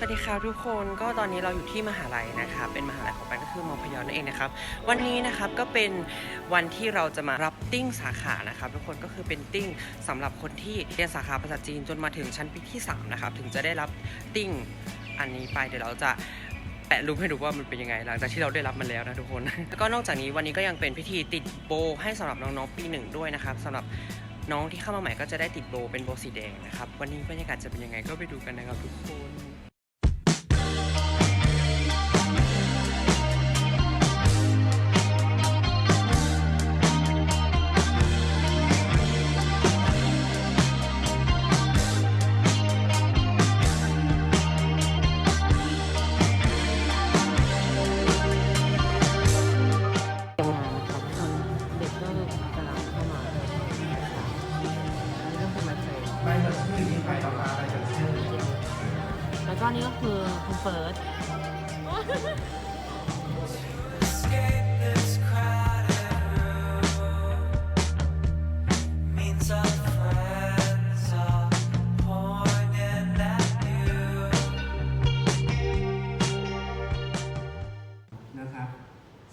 สวัสดีครับทุกคนก็ตอนนี้เราอยู่ที่มหาลัยนะครับเป็นมหาลัยของปันก็คือมอพยอนั่นเองนะครับวันนี้นะครับก็เป็นวันที่เราจะมารับติ้งสาขานะครับทุกคนก็คือเป็นติ้งสำหรับคนที่เรียนสาขาภาษาจีนจนมาถึงชั้นปีที่สามนะครับถึงจะได้รับติ้งอันนี้ไปเดี๋ยวเราจะแปะรูปให้ดูว่ามันเป็นยังไง หลังจากที่เราได้รับมันแล้วนะทุกคนแล้วก็นอกจากนี้วันนี้ก็ยังเป็นพิธีติดโบให้สำหรับน้องๆปีหนึ่งด้วยนะครับสำหรับน้องที่เข้ามาใหม่ก็จะได้ติดโบเป็นโบสีแดงนะครับวันนี้บรรยากาศจะเป็นยังไงก็ไปดูกันนะครับทุกคน นี่ก็คือคุณเฟิร์ส escape this crowded room means our friends are pointing at you. นะครับ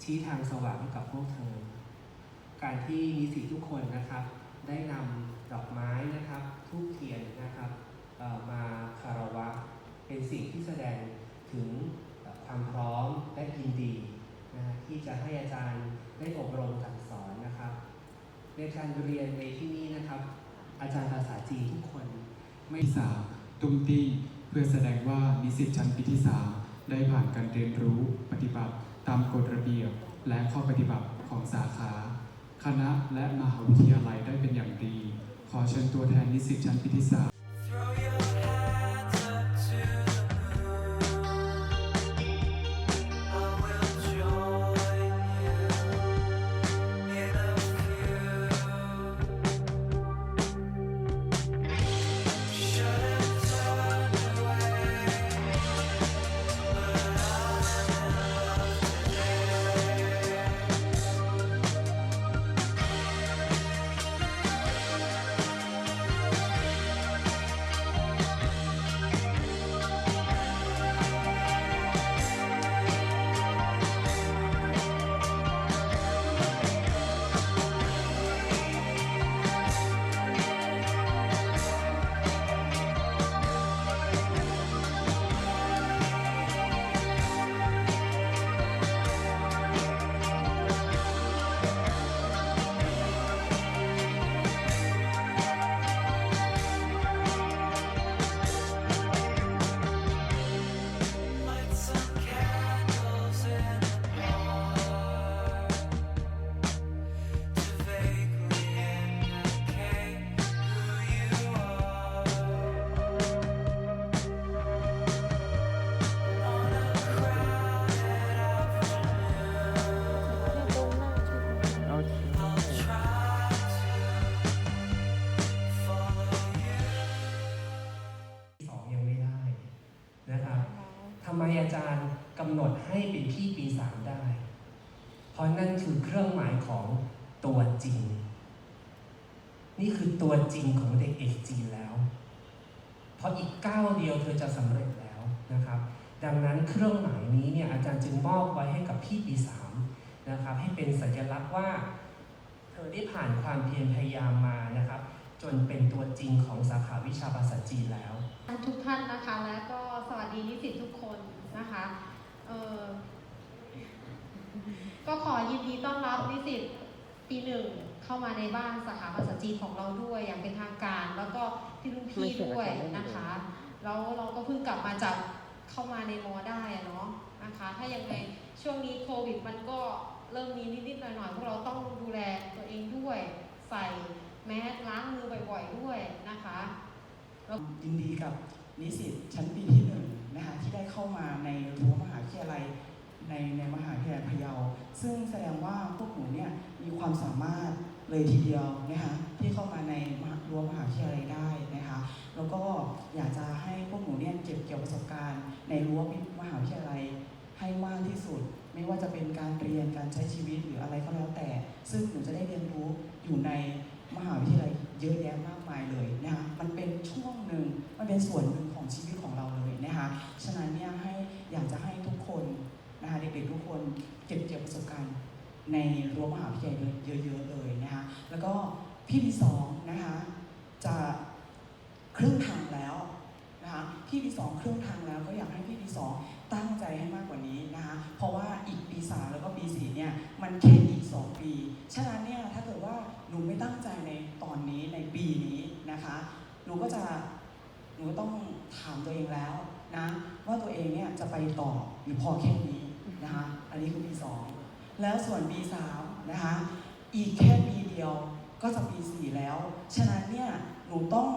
ชี้ทางสว่างให้กับพวกเธอ การที่นิสิตทุกคนนะครับ ได้นำดอกไม้นะครับทูบเทียนนะครับเอ่อมาคารวะ เป็นสิ่งที่แสดงถึงความพร้อมและยินดีนะฮะที่จะให้อาจารย์ได้อบรมสั่งสอนนะครับ ในการเรียนในที่นี้นะครับ อาจารย์ภาษาจีนทุกคนไม่สาตุ้มติ้เพื่อแสดงว่านิสิตชั้นปีที่3ได้ผ่านการเรียนรู้ปฏิบัติตามกฎระเบียบ และข้อปฏิบัติของสาขา คณะและมหาวิทยาลัยได้เป็นอย่างดี ขอเชิญตัวแทนนิสิตชั้นปีที่3 Throw ไมอาจารย์กำหนดให้เป็นพี่ปีสามได้ เพราะนั่นคือเครื่องหมายของตัวจริง นี่คือตัวจริงของเด็กเอกจีนแล้ว เพราะอีกก้าวเดียวเธอจะสำเร็จแล้วนะครับ ดังนั้นเครื่องหมายนี้เนี่ยอาจารย์จึงมอบไว้ให้กับพี่ปีสามนะครับให้เป็นสัญลักษณ์ว่า เธอได้ผ่านความเพียรพยายามมานะครับ จนเป็นตัวจริงของสาขาวิชาภาษาจีนแล้ว ทุกท่านนะคะและก็ สวัสดีนิสิตทุกคนนะคะเอ่อก็ขอยินดีต้อนรับนิสิตปีหนึ่งเข้ามาในบ้านสาขาภาษาจีนของเราด้วยอย่างเป็นทางการ แล้วก็พี่รุ่นพี่ด้วยนะคะแล้วเราก็เพิ่งกลับมาจากเข้ามาในมอได้อะเนาะนะคะ ถ้ายังไงช่วงนี้โควิดมันก็เริ่มมีนิดๆหน่อยๆพวกเราต้องดูแลตัวเองด้วยใส่แมสล้างมือบ่อย ๆ ด้วยนะคะยินดีกับ นิสิตชั้นปีที่หนึ่งนะคะที่ได้เข้ามาในรั้วมหาวิทยาลัยในในมหาวิทยาลัยพะเยา ซึ่งแสดงว่าพวกหนูเนี่ยมีความสามารถเลยทีเดียวนะคะที่เข้ามาในมรั้วมหาวิทยาลัยได้นะคะแล้วก็อยากจะให้พวกหนูเนี่ยเก็บเกี่ยวประสบการณ์ ในรั้วมหาวิทยาลัยให้มากที่สุด ไม่ว่าจะเป็นการเรียนการใช้ชีวิตหรืออะไรก็แล้วแต่ ซึ่งหนูจะได้เรียนรู้อยู่ในมหาวิทยาลัย เยอะแยะมากมายเลยนะคะมันเป็นช่วงหนึ่งมันเป็นส่วนหนึ่งของชีวิตของเราเลยนะคะฉะนั้นเนี่ยให้อยากจะให้ทุกคนนะคะเด็กๆทุกคนเก็บเกี่ยวประสบการณ์ในรั้วมหาวิทยาลัยเยอะๆเลยนะคะแล้วก็พี่ที่สองนะคะจะครึ่งทางแล้วนะคะพี่ที่สองครึ่งทางแล้วก็อยากให้พี่ที่สอง ตั้งใจให้มากกว่านี้นะคะ เพราะว่าอีกปีสามแล้วก็ปีสี่เนี่ยมันแค่อีกสองปี ฉะนั้นเนี่ยถ้าเกิดว่าหนูไม่ตั้งใจในตอนนี้ในปีนี้นะคะ หนูก็จะหนูต้องถามตัวเองแล้วนะว่าตัวเองเนี่ยจะไปต่อหรือพอแค่นี้นะคะ อันนี้คือปีสองแล้วส่วนปีสามนะคะอีกแค่ปีเดียวก็จะปีสี่แล้ว ฉะนั้นเนี่ยหนูต้อง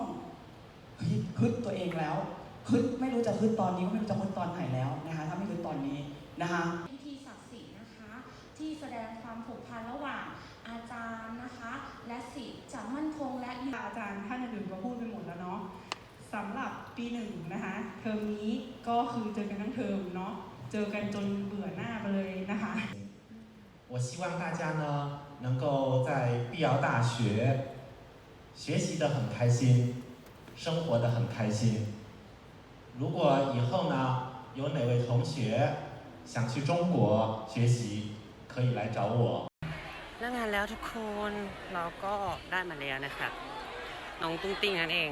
ฮึดตัวเองแล้ว ฮึดไม่รู้จะฮึดตอนนี้ก็ไม่รู้จะฮึดตอนไหนแล้วนะคะถ้าไม่ฮึดตอนนี้นะคะ พิธีศักดิ์สิทธิ์นะคะ ที่แสดงความผูกพันระหว่างอาจารย์นะคะ และศิษย์จะมั่นคงและยืน อาจารย์ท่านอื่นๆก็พูดไปหมดแล้วเนาะสำหรับปีหนึ่งนะคะ เทอมนี้ก็คือเจอกันทั้งเทอมเนาะเจอกันจนเบื่อหน้าไปเลยนะคะ 我希望大家呢能够在碧瑶大学学习的很开心，生活的很开心。 如果以后呢有哪位同学想去中国学习，可以来找我。 แล้วงานแล้วทุกคนเราก็ได้มาแล้วนะครับน้องตุ้งติ้งนั่นเอง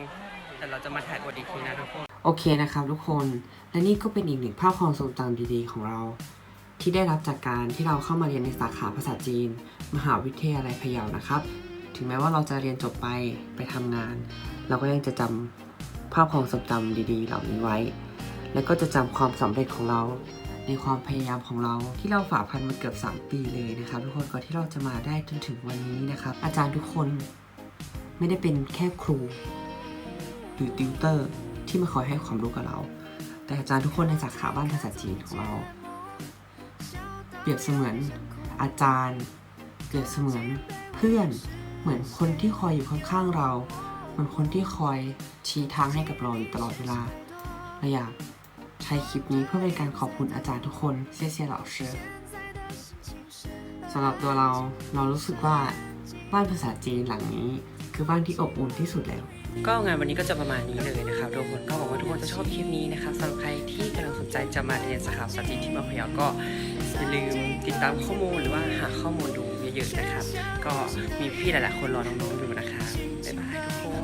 แต่เราจะมาถ่ายบทอีกทีนะทุกคนโอเคนะครับทุกคนและนี่ก็เป็นอีกหนึ่งภาพความทรงจำดีๆของเรา ที่ได้รับจากการที่เราเข้ามาเรียนในสาขาภาษาจีน มหาวิทยาลัยพะเยานะครับ ถึงแม้ว่าเราจะเรียนจบไปไปทำงาน เราก็ยังจะจำ ภาพความทรงจำดีๆ เหล่านี้ไว้ และก็จะจำความสำเร็จของเรา ในความพยายามของเราที่เราฝ่าฟันมาเกือบ 3 ปีเลยนะครับทุกคนก่อนที่เราจะมาได้จนถึงวันนี้นะครับ อาจารย์ทุกคนไม่ได้เป็นแค่ครู หรือติวเตอร์ที่มาคอยให้ความรู้กับเรา แต่อาจารย์ทุกคนในสาขาบ้านภาษาจีนของเรา เปรียบเสมือนอาจารย์ เปรียบเสมือนเพื่อนเหมือนคนที่คอยอยู่ข้างๆเรา เหมือนคนที่คอยชี้ทางให้กับเราอยู่ตลอดเวลาเราอยากใช้คลิปนี้เพื่อเป็นการขอบคุณอาจารย์ทุกคนเซียเซียเหล่าเชื่อสำหรับตัวเราเรารู้สึกว่าบ้านภาษาจีนหลังนี้ คือบ้านที่อบอุ่นที่สุดแล้ว ก็งานวันนี้ก็จะประมาณนี้เลยนะครับทุกคนก็หวังว่าทุกคนจะชอบคลิปนี้นะครับสำหรับใครที่กำลังสนใจจะมาเรียนสาขาสัตติที่มาพยาก็อย่าลืมติดตามข้อมูลหรือว่าหาข้อมูลดูเยอะๆนะครับ ก็มีพี่หลายๆคนรอน้องๆอยู่นะคะบ๊ายบายทุกคน